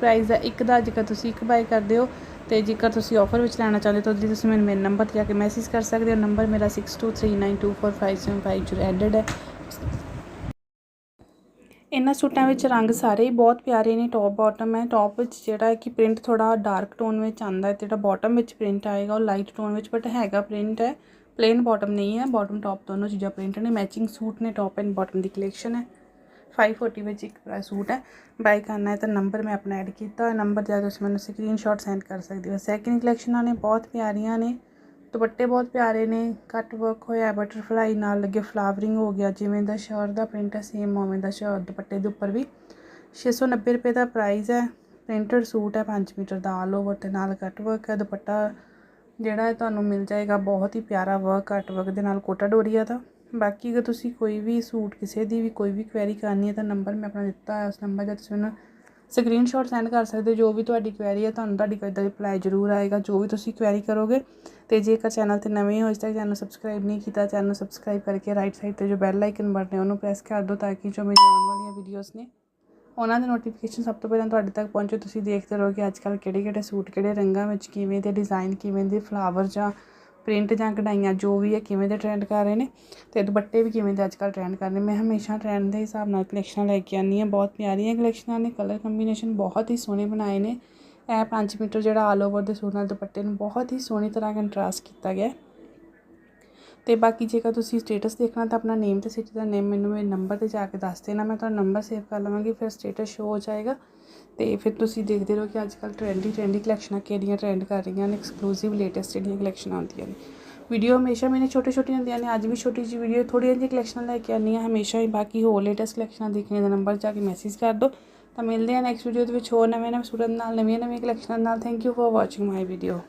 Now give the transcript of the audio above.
Price ਹੈ, ਇੱਕ ਦਾ ਜੇਕਰ ਤੁਸੀਂ ਇੱਕ ਬਾਈ ਕਰਦੇ ਹੋ ਤੇ ਜੇਕਰ ਤੁਸੀਂ ਆਫਰ ਵਿੱਚ ਲੈਣਾ ਚਾਹੁੰਦੇ ਹੋ ਤਾਂ ਤੁਸੀਂ ਮੈਨੂੰ ਮੇਰੇ ਨੰਬਰ ਤੇ ਜਾ ਕੇ ਮੈਸੇਜ ਕਰ ਸਕਦੇ ਹੋ। ਨੰਬਰ ਮੇਰਾ 6239245750 ਐਡਡ ਹੈ। ਇਹਨਾਂ ਸੂਟਾਂ ਵਿੱਚ ਰੰਗ ਸਾਰੇ ਹੀ ਬਹੁਤ ਪਿਆਰੇ ਨੇ ਟੌਪ ਬਾਟਮ ਹੈ। ਟੌਪ ਵਿੱਚ ਜਿਹੜਾ ਹੈ ਕਿ ਪ੍ਰਿੰਟ ਥੋੜਾ ਡਾਰਕ ਟੋਨ ਵਿੱਚ ਆਂਦਾ ਹੈ ਤੇ ਜਿਹੜਾ ਬਾਟਮ ਵਿੱਚ ਪ੍ਰਿੰਟ ਆਏਗਾ ਉਹ ਲਾਈਟ ਟੋਨ ਵਿੱਚ ਬਟ ਹੈਗਾ ਪ੍ਰਿੰਟ ਹੈ। ਪਲੇਨ ਬਾਟਮ ਨਹੀਂ ਹੈ ਬਾਟਮ ਟੌਪ ਦੋਨੋਂ ਚੀਜ਼ਾਂ ਪ੍ਰਿੰਟ ਨੇ ਮੈਚਿੰਗ ਸੂਟ ਨੇ ਟੌਪ ਐਂਡ ਬਾਟਮ ਦੀ ਕਲੈਕਸ਼ਨ ਹੈ। 540 ਵਿੱਚ ਇੱਕ ਸੂਟ ਹੈ। ਬਾਈ ਕਰਨਾ ਹੈ ਤਾਂ ਨੰਬਰ ਮੈਂ ਆਪਣਾ ਐਡ ਕੀਤਾ। ਨੰਬਰ ਜਾ ਕੇ ਤੁਸੀਂ ਮੈਨੂੰ ਸਕਰੀਨਸ਼ਾਟ ਸੈਂਡ ਕਰ ਸਕਦੇ ਹੋ। ਸੈਕਿੰਡ ਕਲੈਕਸ਼ਨਾਂ ਨੇ ਬਹੁਤ ਪਿਆਰੀਆਂ ਨੇ। ਦੁਪੱਟੇ ਬਹੁਤ ਪਿਆਰੇ ਨੇ। ਕੱਟ ਵਰਕ ਹੋਇਆ ਬਟਰਫਲਾਈ ਨਾਲ ਲੱਗੇ ਫਲਾਵਰਿੰਗ ਹੋ ਗਿਆ। ਜਿਵੇਂ ਦਾ ਸ਼ਰਟ ਦਾ ਪ੍ਰਿੰਟ ਹੈ ਸੇਮ ਉਵੇਂ ਦਾ ਸ਼ਰਟ ਦੁਪੱਟੇ ਦੇ ਉੱਪਰ ਵੀ। 690 ਰੁਪਏ ਦਾ ਪ੍ਰਾਈਸ ਹੈ। ਪ੍ਰਿੰਟਡ ਸੂਟ ਹੈ। 5 ਮੀਟਰ ਦਾ ਆਲ ਓਵਰ ਤੇ ਨਾਲ ਕੱਟ ਵਰਕ ਹੈ। ਦੁਪੱਟਾ ਜਿਹੜਾ ਹੈ, ਤੁਹਾਨੂੰ ਮਿਲ ਜਾਏਗਾ। ਬਹੁਤ ਹੀ ਪਿਆਰਾ ਵਰਕ ਕੱਟ ਵਰਕ ਦੇ ਨਾਲ ਕੋਟਾ ਡੋਰੀਆ ਦਾ। ਬਾਕੀ ਅਗਰ ਤੁਸੀਂ ਕੋਈ ਵੀ ਸੂਟ ਕਿਸੇ ਦੀ ਵੀ ਕੋਈ ਵੀ ਕੁਐਰੀ ਕਰਨੀ ਹੈ ਤਾਂ ਨੰਬਰ ਮੈਂ ਆਪਣਾ ਦਿੱਤਾ ਹੈ, ਉਸ ਨੰਬਰ 'ਤੇ ਤੁਸੀਂ ਮੈਨੂੰ ਸਕਰੀਨਸ਼ਾਟ ਸੈਂਡ ਕਰ ਸਕਦੇ ਹੋ। ਜੋ ਵੀ ਤੁਹਾਡੀ ਕੁਐਰੀ ਹੈ, ਤੁਹਾਨੂੰ ਤੁਹਾਡੀ ਕੋਈ ਦਾ ਰਿਪਲਾਈ ਜ਼ਰੂਰ ਆਏਗਾ। ਜੋ ਵੀ ਤੁਸੀਂ ਕੁਐਰੀ ਕਰੋਗੇ ਤੇ ਜੇਕਰ ਚੈਨਲ ਤੇ ਨਵੇਂ ਹੋ, ਇਸ ਤੱਕ ਚੈਨਲ ਸਬਸਕ੍ਰਾਈਬ ਨਹੀਂ ਕੀਤਾ ਚੈਨਲ ਸਬਸਕ੍ਰਾਈਬ ਕਰਕੇ ਰਾਈਟ ਸਾਈਡ ਤੇ ਜੋ ਬੈਲ ਆਈਕਨ ਬਟਨ ਹੈ, ਉਹਨੂੰ ਪ੍ਰੈਸ ਕਰ ਦਿਓ ਤਾਂ ਕਿ ਜੋ ਮੇਰੀ ਆਉਣ ਵਾਲੀਆਂ ਵੀਡੀਓਜ਼ ਨੇ, ਉਹਨਾਂ ਦੇ ਨੋਟੀਫਿਕੇਸ਼ਨ ਸਭ ਤੋਂ ਪਹਿਲਾਂ ਤੁਹਾਡੇ ਤੱਕ ਪਹੁੰਚੇ। ਤੁਸੀਂ ਦੇਖਦੇ ਰਹੋ ਕਿ ਅੱਜ ਕੱਲ੍ਹ ਕਿਹੜੇ ਕਿਹੜੇ ਸੂਟ, ਕਿਹੜੇ ਰੰਗਾਂ ਵਿੱਚ ਕਿਵੇਂ ਦੇ ਡਿਜ਼ਾਈਨ ਕਿਵੇਂ ਦੇ ਫਲਾਵਰ ਜਾਂ ਪ੍ਰਿੰਟ ਜਾਂ ਕਢਾਈਆਂ ਜੋ ਵੀ ਹੈ ਕਿਵੇਂ ਦੇ ਟ੍ਰੈਂਡ ਕਰ ਰਹੇ ਨੇ ਅਤੇ ਦੁਪੱਟੇ ਵੀ ਕਿਵੇਂ ਦੇ ਅੱਜ ਕੱਲ੍ਹ ਟ੍ਰੈਂਡ ਕਰ ਰਹੇ ਨੇ। ਮੈਂ ਹਮੇਸ਼ਾ ਟ੍ਰੈਂਡ ਦੇ ਹਿਸਾਬ ਨਾਲ ਕਲੈਕਸ਼ਨਾਂ ਲੈ ਕੇ ਆਉਂਦੀ ਹਾਂ। ਬਹੁਤ ਪਿਆਰੀਆਂ ਕਲੈਕਸ਼ਨਾਂ ਨੇ। ਕਲਰ ਕੰਬੀਨੇਸ਼ਨ ਬਹੁਤ ਹੀ ਸੋਹਣੇ ਬਣਾਏ ਨੇ। ਇਹ ਪੰਜ ਮੀਟਰ ਜਿਹੜਾ ਆਲ ਓਵਰ ਦੇ ਸੂਟ ਨਾਲ ਦੁਪੱਟੇ ਨੂੰ ਬਹੁਤ ਹੀ ਸੋਹਣੀ ਤਰ੍ਹਾਂ ਕੰਟਰਾਸਟ ਕੀਤਾ ਗਿਆ ਤੇ ਬਾਕੀ ਜੇਕਰ ਤੁਸੀਂ ਸਟੇਟਸ ਦੇਖਣਾ ਤਾਂ ਆਪਣਾ ਨੇਮ ਤੇ ਸਿਟੀ ਦਾ ਨੇਮ ਮੈਨੂੰ ਮੇਰੇ ਨੰਬਰ ਤੇ ਜਾ ਕੇ ਦੱਸ ਦੇਣਾ, ਮੈਂ ਤੁਹਾਡਾ ਨੰਬਰ ਸੇਵ ਕਰ ਲਵਾਂਗੀ, ਫਿਰ ਸਟੇਟਸ ਸ਼ੋ ਹੋ ਜਾਏਗਾ। ਤੇ ਫਿਰ ਤੁਸੀਂ ਦੇਖਦੇ ਰਹੋ ਕਿ ਅੱਜ ਕੱਲ੍ਹ ਟ੍ਰੈਂਡੀ ਟ੍ਰੈਂਡੀ ਕਲੈਕਸ਼ਨਾਂ ਕਿਹੜੀਆਂ ਟ੍ਰੈਂਡ ਕਰ ਰਹੀਆਂ ਨੇ ਐਕਸਕਲੂਸਿਵ ਲੇਟੈਸਟ ਜਿਹੜੀਆਂ ਕਲੈਕਸ਼ਨਾਂ ਆਉਂਦੀਆਂ ਨੇ। ਵੀਡੀਓ ਹਮੇਸ਼ਾ ਮੈਨੇ ਛੋਟੇ ਛੋਟੀਆਂ ਹੁੰਦੀਆਂ ਨੇ, ਅੱਜ ਵੀ ਛੋਟੀ ਜਿਹੀ ਵੀਡੀਓ ਥੋੜ੍ਹੀਆਂ ਜਿਹੀਆਂ ਕਲੈਕਸ਼ਨਾਂ ਲੈ ਕੇ ਆਉਂਦੀ ਹਾਂ, ਹਮੇਸ਼ਾ ਹੀ ਬਾਕੀ ਹੋਰ ਲੇਟੈਸਟ ਕਲੈਕਸ਼ਨਾਂ ਦੇਖਣੀਆਂ ਦਾ ਨੰਬਰ ਜਾ ਕੇ ਮੈਸੇਜ ਕਰ ਦਿਓ। ਤਾਂ ਮਿਲਦੇ ਹਾਂ ਨੈਕਸਟ ਵੀਡੀਓ ਦੇ ਵਿੱਚ ਹੋਰ ਨਵੇਂ ਨਵੇਂ ਸੂਟਾਂ ਨਾਲ ਨਵੀਆਂ ਨਵੀਆਂ ਕਲੈਕਸ਼ਨਾਂ ਨਾਲ। Thank you for watching my video